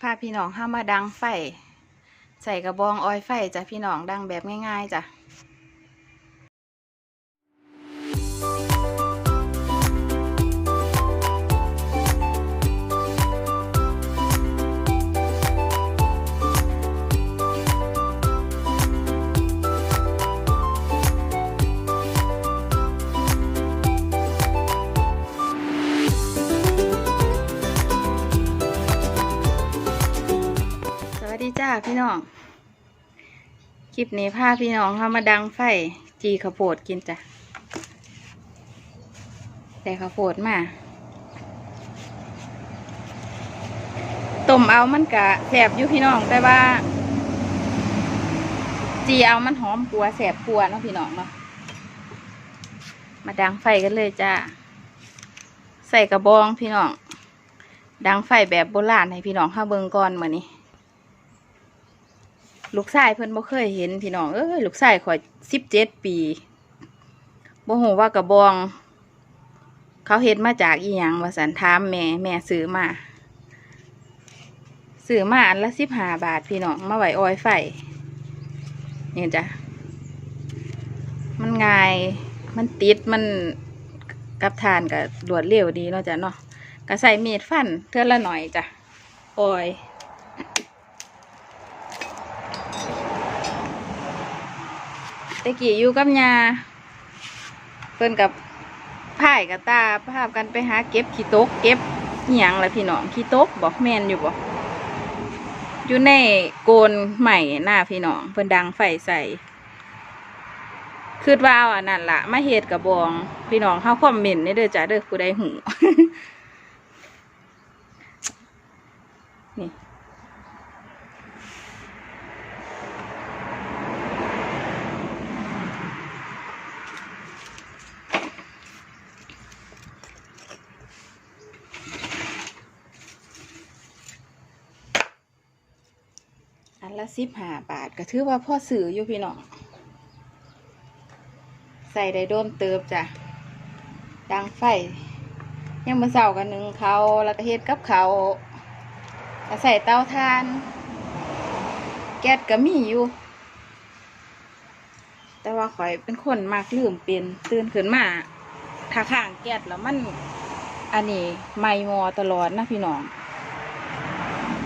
พาพี่น้องห้ามาดังไฟ ใส่กระบองออยไฟจ้ะพี่น้องดังแบบง่ายๆจ้ะ พี่น้อง คลิปนี้พาพี่น้องเข้ามาดังไฟจีข้าวโพดกินจ้ะแต่ข้าวโพดมาต้มเอามันกะแสบอยู่พี่น้องแต่ว่า จีเอามันหอมกลัวแสบกลัวเนาะพี่น้องเนาะมาดังไฟกันเลยจ้าใส่กระบองพี่น้องดังไฟแบบโบราณให้พี่น้องข้าเบิงก่อนมานี่ ลูกชายเพิ่นบ่เคยเห็นพี่น้องเอ้ยลูกชายข่อยสิบเจ็ดปีบ่ฮู้ว่ากระบอง เขาเฮ็ดมาจากอีหยังว่าสันถามแม่แม่ซื้อมาซื้อมาอันละสิบห้าบาทพี่น้องมาไหว้ออยไฟนี่จ้ะมันง่ายมันติดมันกับทานกับรวดเร็วดีเนาะจ้ะเนาะก็ใส่มีดฟันเทื่อละหน่อยจ้ะออย ตะกี้อยู่กับยาเพิ่นกับพ่ายกับตาพาพกันไปหาเก็บขี้ตก เก็บหยังละพี่น้องขี้ตกบอกแมนอยู่บ่อยู่ในโกนใหม่หน้าพี่น้องเพิ่นดังไฟใส่คืดว่าอันนั้นละมาเฮ็ดกับบอง พี่น้องเข้าคอมเมนต์นี่เด้อจ้าเด้อผู้ใดหู ละสิบห้าบาท ก็ถือว่าพ่อสื่ออยู่พี่น้องใส่ได้โดนเติบจ้ะดังไฟ ยังมาเสากันหนึ่งเขาแล้วก็เฮ็ดกับเขาใส่เตาทาน แก๊สก็มีอยู่ แต่ว่าข่อยเป็นคนมากลืมเป็นตื่นขึ้นมาถ้าข้างแก๊สแล้วมัน อันนี้ไม่มอตลอดนะพี่น้อง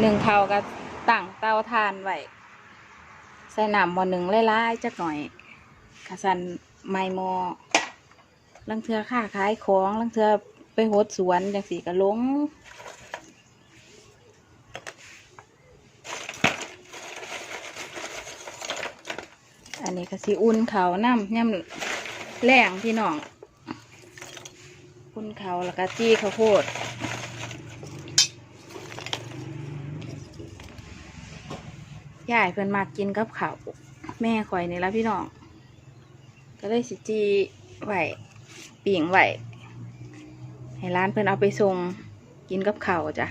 หนึ่งเขาก็ ตั้งเตาทานไว้ใส่น้ำหมอหนึ่งไล่ๆจักหน่อยกะสันไม่มอลังเทือค่าขายของลังเทือไปโหดสวนจังสีกะลงอันนี้ก็สิอุ่นเขาน้ำย่ำแรงพี่น้องอุ่นเขาแล้วก็จี้ข้าวโพด ยายเพิ่นมากกินกับข้าวแม่ข่อยนี่ละพี่น้อง ก็เลยสิจีไหวปิ่งไหวให้ร้านเพิ่นเอาไปส่งกินกับข้าวจ้ะ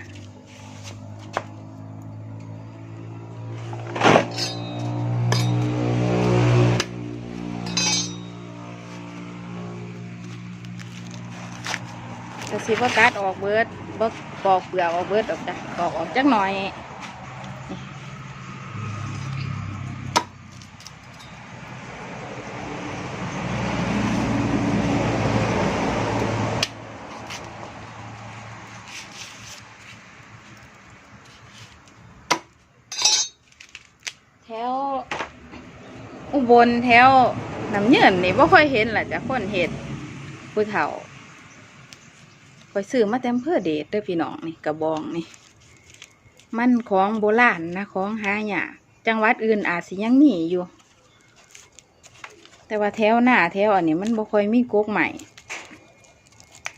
แต่สิว่าตัดออกเบิดบ่ปอกเปลือกออกเบิดออกจ้ะปอกออกจักหน่อย แถวอุบลแถวน้ำเยืนนี่บ่ค่อยเห็นแหละจ้ะคนเห็ดผู้เฒ่าคอยซื้อมาแต่อำเพื่อเดชเด้อพี่น้องนี่กระบองนี่ มันของโบราณนะของหายากจังหวัดอื่นอาจสิยังมีอยู่ แต่ว่าแถวหน้าแถวอันนี้มันบ่ค่อยมีโกกใหม่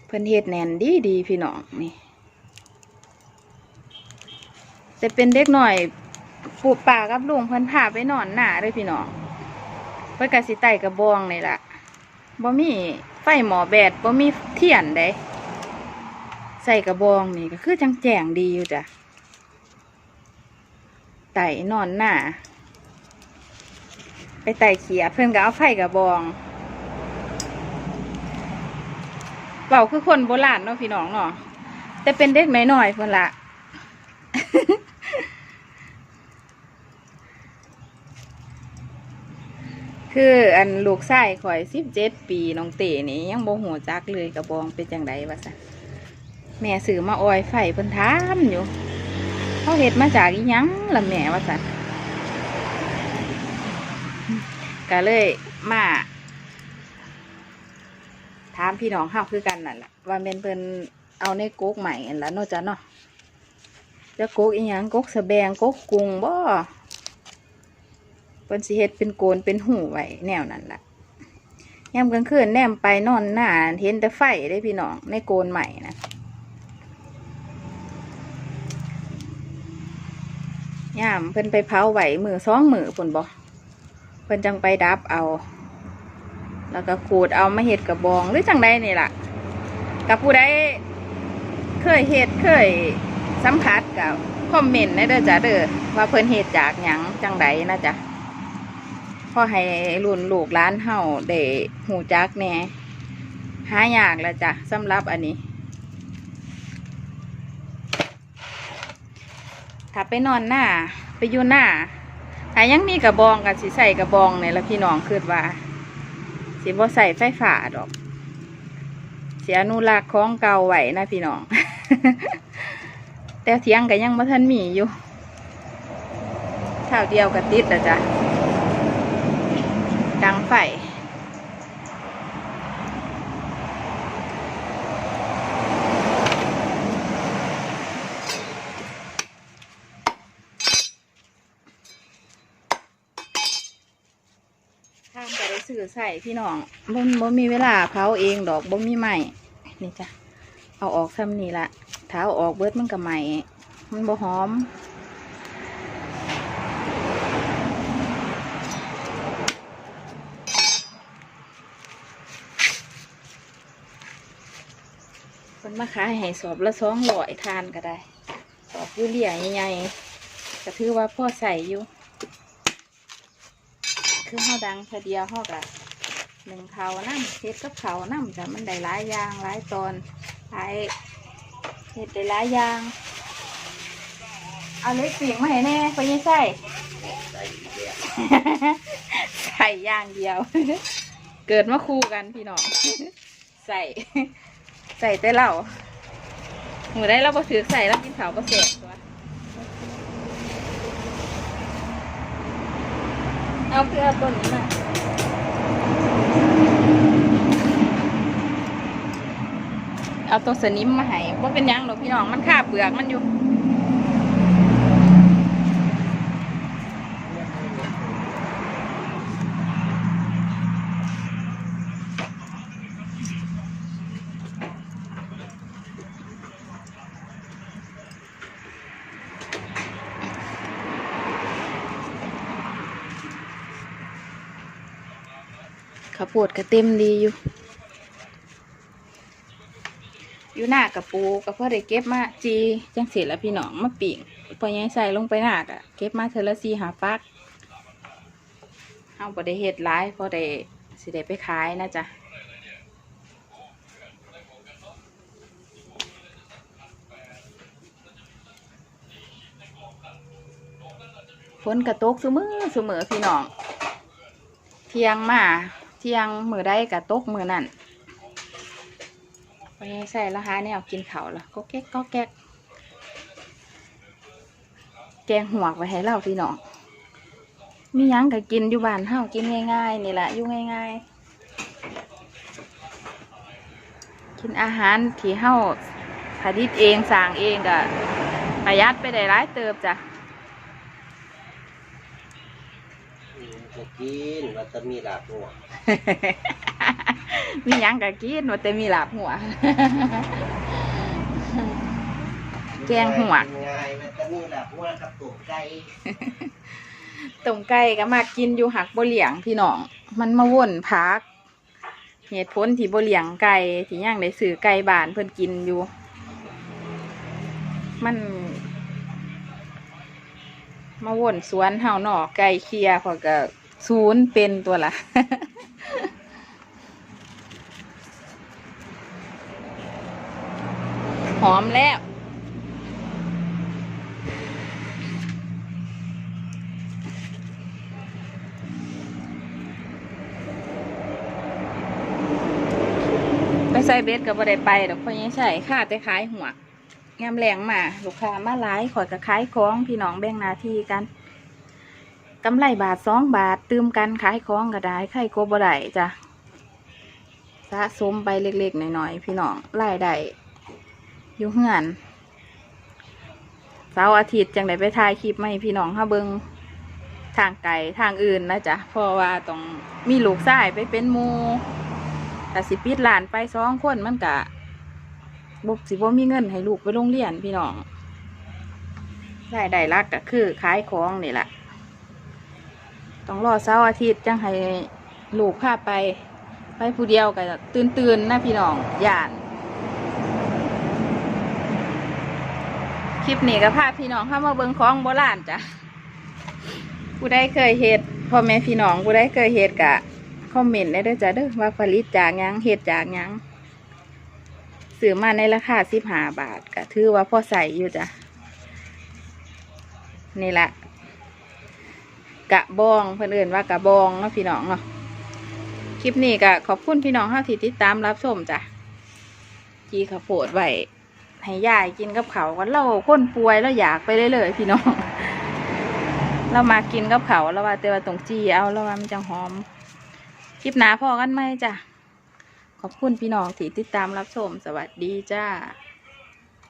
เพิ่นเฮ็ดแน่นดีดีพี่น้องนี่ แต่เป็นเด็กหน่อย ปู่ป่ากับลุงเพิ่นพาไปนอนหน้าเลยพี่น้องเพิ่นก็สิไต่กระบองนี่ล่ะบ่มีไฟหมอแบดบ่มีเทียนเด้ใส่กระบองนี่ก็คือจังแจงดีอยู่จ้ะไต่นอนหน้า ไปไต่เขียเพิ่นก็เอาไฟกระบองเบาคือคนโบราณเนาะพี่น้องเนาะแต่เป็นเด็กน้อยๆเพิ่นละ คืออันลูกชายข่อยสิบเจ็ดปีน้องเต๋นี่ยังโบ่หูจักเลยกระบองเป็นจังไดวะสันแม่ซื้อมาออยไฟเพิ่นถามอยู่เขาเฮ็ดมาจากอีหยังล่ะแม่วะสันก็เลยมาถามพี่น้องเฮาคือกันนั่นแหละว่าเป็นเพิ่นเอาในกุ๊กใหม่อันละเนาะจ้ะเนาะจะกุ๊กอีหยังกุ๊กสแบงก๊กกุ้งบ่ เพิ่นสิเฮ็ดเป็นโกนเป็นหูไว้แนวนั้นล่ะยามกลางคืนแนมไปนอนหน้าเห็นแต่ไฟได้พี่น้องในโกนใหม่นะยามเพิ่นไปเผาไหวมือสองมือพุ่นบ่เพิ่นจังไปดับเอา แล้วก็ขูดเอามาเห็ดกระบองหรือจังใดนี่ล่ะ กับผู้ใดเคยเห็ดเคยสัมผัสกับคอมเมนต์ในเด้อจ้ะเด้อว่าเพิ่นเห็ดจากหยังจังใดนะจ๊ะ อให้รุ่นลูกร้านเฮาได้หูจักแน่หายากแล้วจ้ะสำหรับอันนี้ ถ้าไปนอนหน้าไปอยู่หน้าถ้ายังมีกระบองกับสิใส่กระบองเนี่ยละพี่น้องคิดว่าสิบ่ใส่ไฟฟ้าดอก เสียอนุรักษ์ของเก่าไหวนะพี่น้อง แต่เทียงก็ยังบ่ทันมีอยู่เท่าเดียวกับติดนะจ๊ะดังไฟ ทางก็ได้ซื้อ ใส่พี่น้องบ่บ่มีเวลาเผาเองดอกบ่มีไหม้นี่จ้ะเอาออกซ้ำนี่ละถ้าเอาออกเบิดมันก็ไหม้มันบ่หอมคนมาขายให้สอบละสองร้อยทานก็ได้ สอบยูเรียใหญ่ๆก็ถือว่าพ่อใส่อยู่ คือเขาดังเทอเดียวเขากะหนึ่งเขาน้ำเฮ็ดกับเขาน้ำแต่มันได้หลายอย่างหลายตอนหลายเฮ็ดได้หลายอย่างเอาเล็กเสียงมาให้แน่ไปยังใส่ใส่ย่างเดียว เกิดมาคู่กันพี่น้องใส่ใส่แต่เราหมูได้เราบ่ถือใส่แล้วกินข้าวบ่เสร็จตัว เอาเพื่อเอาตัวนี้มาเอาตัวสนิมมาให้ว่าเป็นยังหรอกพี่น้องมันคาเปลือกมันอยู่ โพดก็เต็มดีอยู่ อยู่หน้ากับปูกับพ่อได้เก็บมาจีจังเสร็จแล้วพี่น้องมาปิ่งพอยังใส่ลงไปหน้ากะเก็บมาเทอละซีหาฟักเอาพอได้เฮ็ดร้ายพอได้สิได้ไปขายนะจ๊ะฝนกระตกเสมอเสมอพี่น้อง เที่ยงมา เที่ยงมือได้กับตกมือนั่นไปใส่และหาแนวกินเขาละก็แก๊กก็แก๊กแกงหัวไว้ให้เราพี่น้องมียังก็กินอยู่บ้านเฮากินง่ายๆนี่แหละอยู่ง่ายๆ กินอาหารที่เฮาผลิตเองสั่งเองก็ประหยัดไปได้หลายเติบจ้ะ จะ กินว่าจะมีหลากหัวมีหยังก็กินว่าแต่มีหลาบหัว แกงหัวกง่ายว่าจะมีหลากหัวกับตุ่มไก่ต้มไก่ก็มากินอยู่หักบ่เลี้ยงพี่น้อง มันมาว่นพัก เหตุผลที่บ่เลี้ยงไก่ที่ย่างได้ซื้อไก่บ้านเพิ่นกินอยู่ มัน มาว่นสวนเฮาหนอไก่เคลียร์พอก็ ศูนย์เป็นตัวละหอมแล้ว ไปใส่เบสกับบ่ได้ไปดอกพ่อยังใช่ค่ะแต่ขายหัวงามแรงมา ลูกค้ามาหลายขอยกระขายคล้องพี่น้องแบ่งนาทีกัน กำไรบาทสองบาทตืมกันขายของก็ได้ใครโกบได้จ้ะสะสมไปเล็กๆหน่อยๆพี่น้องรายได้อยู่เฮือนเสาร์อาทิตย์จังได้ไปถ่ายคลิปมาให้พี่น้องฮาเบิงทางไกลทางอื่นนะจ๊ะเพราะว่าต้องมีลูกชายไปเป็นมูแต่สิปิดหลานไปสองคนมันกะบุกสิบ่มีเงินให้ลูกไปโรงเรียนพี่น้องรายได้หลักก็คือขายของนี่แหละ ต้องรอเสาร์อาทิตย์จังให้ลูกพาไป ไปผู้เดียวก็ตื่นตื่นนะพี่น้องย่าน คลิปนี้ก็พาพี่น้องเข้ามาเบิ่งของโบราณจ้ะผู้ใดเคยเฮ็ดพ่อแม่พี่น้องผู้ใดเคยเฮ็ดกะคอมเมนต์ได้ด้อจ้ะเด้อว่าผลิตจากยังเฮ็ดจากยังซื้อมาในราคาสิบห้าบาทก็ถือว่าพอใส่อยู่จ้ะนี่แหละ กะบองเพื่อนเอื่นว่ากะบองเนาะพี่น้องเนาะคลิปนี้ก็ขอบคุณพี่น้องเฮาที่ติดตามรับชมจ้ะจีข้าวโพดไว้ให้ยายกินกับเขาวกันเราคนป่วยแล้วอยากไปเลยเลยๆพี่น้อง เรามากินกับเขาแล้วว่าแต่ว่าตรงจีเอาแล้วว่ามันจังหอม คลิปหนาพอกันไหมจ้ะขอบคุณพี่น้องที่ติดตามรับชม สวัสดีจ้า